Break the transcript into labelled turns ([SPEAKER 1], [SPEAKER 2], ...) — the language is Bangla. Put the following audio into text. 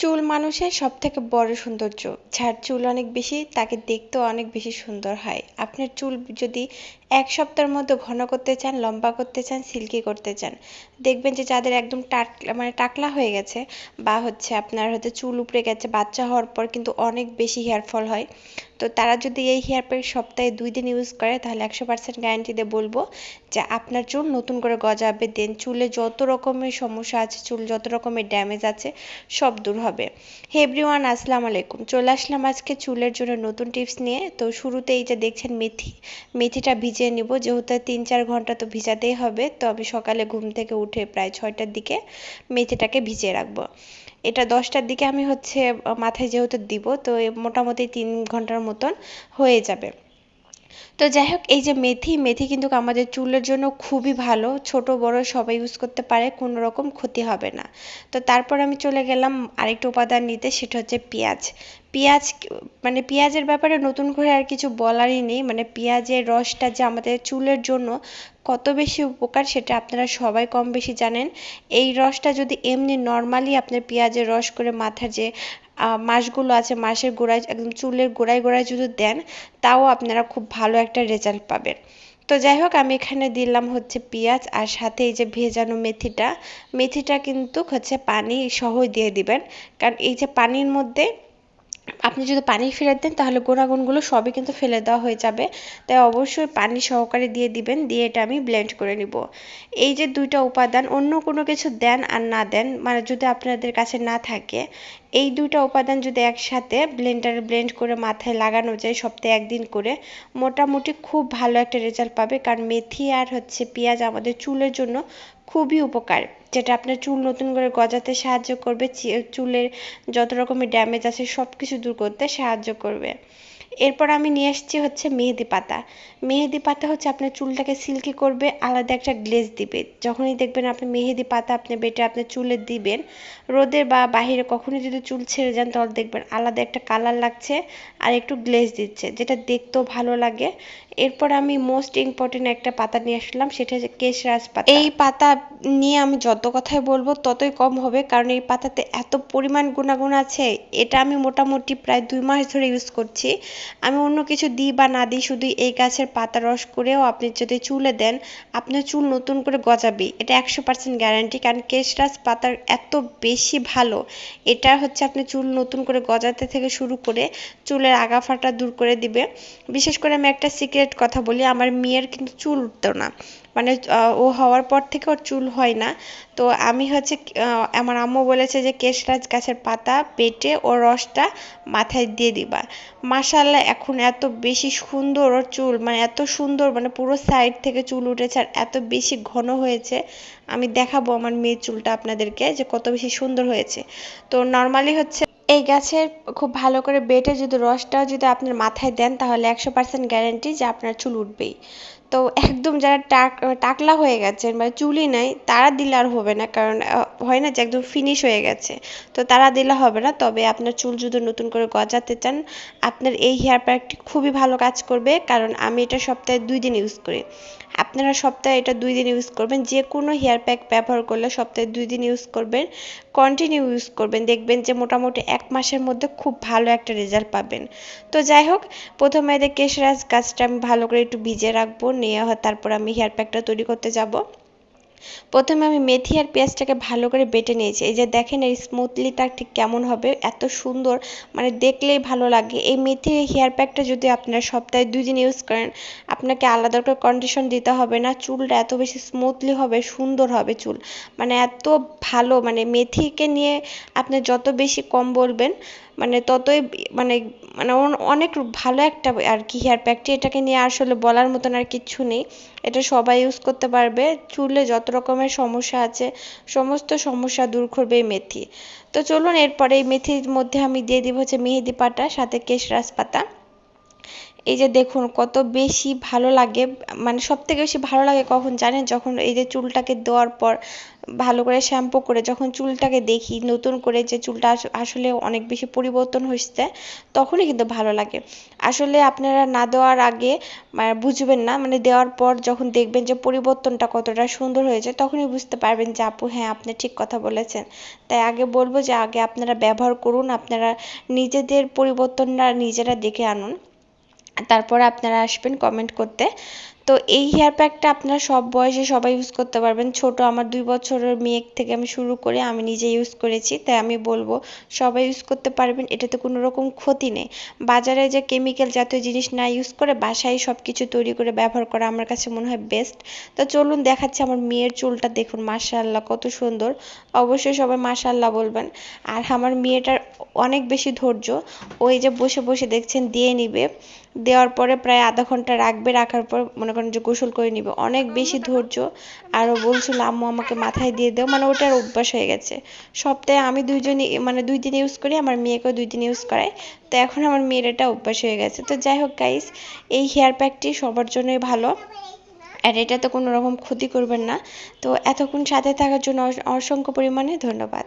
[SPEAKER 1] চুল মানুষের সব থেকে বড় সৌন্দর্য। যার চুল অনেক বেশি, তাকে দেখতেও অনেক বেশি সুন্দর হয়। আপনার চুল যদি এক সপ্তাহের মধ্যে ঘন করতে চান, লম্বা করতে চান, সিল্কি করতে চান। দেখবেন যে যাদের একদম টাকলা মানে টাকলা হয়ে গেছে বা হচ্ছে আপনার হয়তো চুল উপড়ে গেছে, বাচ্চা হওয়ার পর কিন্তু অনেক বেশি হেয়ার ফল হয়। তো তারা যদি এই হেয়ার প্যাক সপ্তাহে দুই দিন ইউজ করে, তাহলে একশো পার্সেন্ট গ্যারান্টি দিয়ে বলব যে আপনার চুল নতুন করে গজাবে। দেন চুলে যত রকমের সমস্যা আছে, চুল যত রকমের ড্যামেজ আছে, সব দূর হবে। হে এভরিওয়ান আসসালামু আলাইকুম। চলে আসলাম আজকে চুলের জন্য নতুন টিপস নিয়ে। তো শুরুতেই যে দেখছেন মেথি মেথিটা ভিজিয়ে নিব। যেহেতু তিন চার ঘণ্টা তো ভিজাতেই হবে তো আমি সকালে ঘুম থেকে উঠে প্রায় ছয়টার দিকে মেথিটাকে ভিজিয়ে রাখব। এটা দশটার দিকে আমি হচ্ছে, মাথায় যেহেতু দিব, তো মোটামুটি তিন ঘণ্টার মতন হয়ে যাবে। তো যাই হোক, এই যে মেথি মেথি কিন্তু আমাদের চুলের জন্য খুবই ভালো। ছোট, বড় সবাই ইউজ করতে পারে, কোনো রকম ক্ষতি হবে না। তো তারপর আমি চলে গেলাম আরেকটা উপাদান নিতে, সেটা হচ্ছে পেঁয়াজ। পেঁয়াজ মানে পেঁয়াজের ব্যাপারে নতুন করে আর কিছু বলারই নেই। মানে পেঁয়াজের রসটা যে আমাদের চুলের জন্য কত বেশি উপকার, সেটা আপনারা সবাই কম বেশি জানেন। এই রসটা যদি এমনি নর্মালি আপনার পেঁয়াজের রস করে মাথার যে মাসগুলো আছে মাসের গোড়ায়, একদম চুলের গোড়ায় গোড়ায় যদি দেন, তাও আপনারা খুব ভালো একটা রেজাল্ট পাবেন। তো যাই হোক, আমি এখানে দিলাম হচ্ছে পেঁয়াজ আর সাথে এই যে ভেজানো মেথিটা। মেথিটা কিন্তু হচ্ছে পানি সহ দিয়ে দিবেন। কারণ এই যে পানির মধ্যে আপনি যদি পানি ফেলে দেন, তাহলে গুণাগুণগুলো সবই কিন্তু ফেলে দেওয়া হয়ে যাবে। তাই অবশ্যই পানি সহকারে দিয়ে দিবেন, দিয়ে এটা আমি ব্লেন্ড করে নিব। এই যে দুইটা উপাদান, অন্য কোনো কিছু দেন আর না দেন মানে যদি আপনাদের কাছে না থাকে, এই দুইটা উপাদান যদি একসাথে ব্লেন্ডারে ব্লেন্ড করে মাথায় লাগানো যায় সপ্তাহে একদিন করে, মোটামুটি খুব ভালো একটা রেজাল্ট পাবে। কারণ মেথি আর হচ্ছে পেঁয়াজ আমাদের চুলের জন্য খুবই উপকার। যেটা আপনার চুল নতুন করে গজাতে সাহায্য করবে চুলের যত রকমের ড্যামেজ আছে সব কিছু দূর করতে সাহায্য করবে। এরপর আমি নিয়ে এসেছি হচ্ছে মেহেদি পাতা। মেহেদি পাতা হচ্ছে আপনার চুলটাকে সিল্কি করবে, আলাদা একটা গ্লেজ দিবে। যখনই দেখবেন আপনি মেহেদি পাতা আপনি বেটে আপনার চুলে দিবেন রোদে বা বাহিরে কখনই যদি চুল ছেড়ে যান তাহলে দেখবেন আলাদা একটা কালার লাগছে আর একটু গ্লেজ দিচ্ছে, যেটা দেখতেও ভালো লাগে। এরপর আমি মোস্ট ইম্পর্টেন্ট একটা পাতা নিয়ে আসলাম, সেটা হচ্ছে কেশরাজ পাতা। এই পাতা নিয়ে আমি যত কথাই বলব ততই কম হবে, কারণ এই পাতাতে এত পরিমাণ গুণাগুণ আছে, এটা আমি মোটামুটি প্রায় দুই মাস ধরে ইউজ করছি। আমি অন্য কিছু দিই বা না দিই, শুধু এই গাছের পাতা রস করেও আপনি যদি চুলে দেন আপনার চুল নতুন করে গজাবে, এটা একশো পার্সেন্ট গ্যারান্টি কারণ কেশরাজ পাতার এত বেশি ভালো, এটা হচ্ছে আপনি চুল নতুন করে গজাতে থেকে শুরু করে চুলের আগা ফাটা দূর করে দিবে। বিশেষ করে আমি একটা সিক্রেট কথা বলি, আমার মেয়ের কিন্তু চুল উঠতো না মানে ও হওয়ার পর থেকে ওর চুল হয় না। তো আমি হচ্ছে আমার আম্মু বলেছে যে কেশরাজ গাছের পাতা পেটে ও রসটা মাথায় দিয়ে দিবা। মাশাল্লাহ এখন এত বেশি সুন্দর ওর চুল মানে এত সুন্দর মানে পুরো সাইড থেকে চুল উঠেছে আর এত বেশি ঘন হয়েছে। আমি দেখাবো আমার মেয়ের চুলটা আপনাদেরকে যে কত বেশি সুন্দর হয়েছে। তো নর্মালি হচ্ছে, এই গাছের খুব ভালো করে বেটে যদি রসটাও যদি আপনার মাথায় দেন তাহলে একশো পার্সেন্ট গ্যারেন্টি যে আপনার চুল উঠবেই। তো একদম যারা টাক টাকলা হয়ে গেছেন বা চুলই নাই, তারা দিলে আর হবে না, কারণ হয় না যে একদম ফিনিশ হয়ে গেছে। তো তারা দিলে হবে না, তবে আপনার চুল যদি নতুন করে গজাতে চান, আপনার এই হেয়ার প্যাকটি খুবই ভালো কাজ করবে, কারণ আমি এটা সপ্তাহে দুই দিন ইউজ করি। আপনারা সপ্তাহে এটা দুই দিন ইউজ করবেন। যে কোনো হেয়ার প্যাক ব্যবহার করলে সপ্তাহে দুই দিন ইউজ করবেন। কন্টিনিউ ইউজ করবেন। দেখবেন যে মোটামুটি এক মাসের মধ্যে খুব ভালো একটা রেজাল্ট পাবেন। তো যাই হোক, প্রথমে এদের কেশরাজ গাছটা আমি ভালো করে একটু ভিজে রাখব। নিয়ে তারপর আমি হেয়ার প্যাকটা তৈরি করতে যাব। প্রথমে আমি মেথি আর পেঁয়াজটাকে ভালো করে বেটে নিয়েছি। এই যে দেখেন, এই স্মুথলিটা ঠিক কেমন হবে, এত সুন্দর মানে দেখলেই ভালো লাগে। এই মেথি হেয়ার প্যাকটা যদি আপনারা সপ্তাহে দুই দিন ইউজ করেন, আপনাকে আলাদা করে কন্ডিশন দিতে হবে না। চুলটা এত বেশি স্মুথলি হবে, সুন্দর হবে চুল। মানে এত ভালো মানে মেথিকে নিয়ে আপনি যত বেশি কম বলবেন মানে ততই মানে মানে অনেক ভালো একটা আর কি হেয়ার প্যাকটি এটাকে নিয়ে আসলে বলার মতন আর কিচ্ছু নেই। এটা সবাই ইউজ করতে পারবে। চুলে যত রকমের সমস্যা আছে, সমস্ত সমস্যা দূর করবে এই মেথি। তো চলুন এরপরে এই মেথির মধ্যে আমি দিয়ে দিব হচ্ছে মেহেদি পাতা সাথে কেশরাজ পাতা। এই যে দেখুন, কত বেশি ভালো লাগে মানে সব থেকে বেশি ভালো লাগে কখন জানেন? যখন এই যে চুলটাকে দেওয়ার পর ভালো করে শ্যাম্পু করে যখন চুলটাকে দেখি, নতুন করে যে চুলটা আসলে অনেক বেশি পরিবর্তন হয়েছে, তখনই কিন্তু ভালো লাগে। আসলে আপনারা না দেওয়ার আগে বুঝবেন না মানে দেওয়ার পর যখন দেখবেন যে পরিবর্তনটা কতটা সুন্দর হয়েছে, তখনই বুঝতে পারবেন যে, আপু হ্যাঁ আপনি ঠিক কথা বলেছেন। তাই আগে বলব যে, আগে আপনারা ব্যবহার করুন, আপনারা নিজেদের পরিবর্তনটা নিজেরা দেখে আনুন। তারপর আপনারা আসবেন কমেন্ট করতে। তো এই হেয়ার প্যাকটা আপনারা সব বয়সে সবাই ইউজ করতে পারবেন। ছোট আমার দুই বছরের মেয়ে থেকে আমি শুরু করে আমি নিজে ইউজ করেছি, তাই আমি বলব সবাই ইউজ করতে পারবেন, এটাতে কোনো রকম ক্ষতি নেই। বাজারে যে কেমিক্যাল জাতীয় জিনিস না ইউজ করে বাসায় সব কিছু তৈরি করে ব্যবহার করা আমার কাছে মনে হয় বেস্ট তো চলুন দেখাচ্ছি আমার মেয়ের চুলটা, দেখুন মাশাআল্লাহ কত সুন্দর। অবশ্যই সবাই মাশাআল্লাহ বলবেন। আর আমার মেয়েটার অনেক বেশি ধৈর্য, ওই যে বসে বসে দেখছেন দিয়ে নিবে। দেওয়ার পরে প্রায় আধা ঘণ্টা রাখবে, রাখার পর মনে করেন গোসল করে নিবে। অনেক বেশি ধৈর্য। আরও বলছিল, আম্মু, আমাকে মাথায় দিয়ে দাও। মানে ওটার অভ্যাস হয়ে গেছে। সপ্তাহে আমি দুইজনই মানে দুই দিন ইউজ করি, আমার মেয়েকেও দুই দিন ইউজ করাই তো এখন আমার মেয়ের এটা অভ্যাস হয়ে গেছে। তো যাই হোক গাইস এই হেয়ার প্যাকটি সবার জন্যই ভালো। আর এটাতে কোনো রকম ক্ষতি করবেন না। তো এতক্ষণ সাথে থাকার জন্য অসংখ্য পরিমাণে ধন্যবাদ।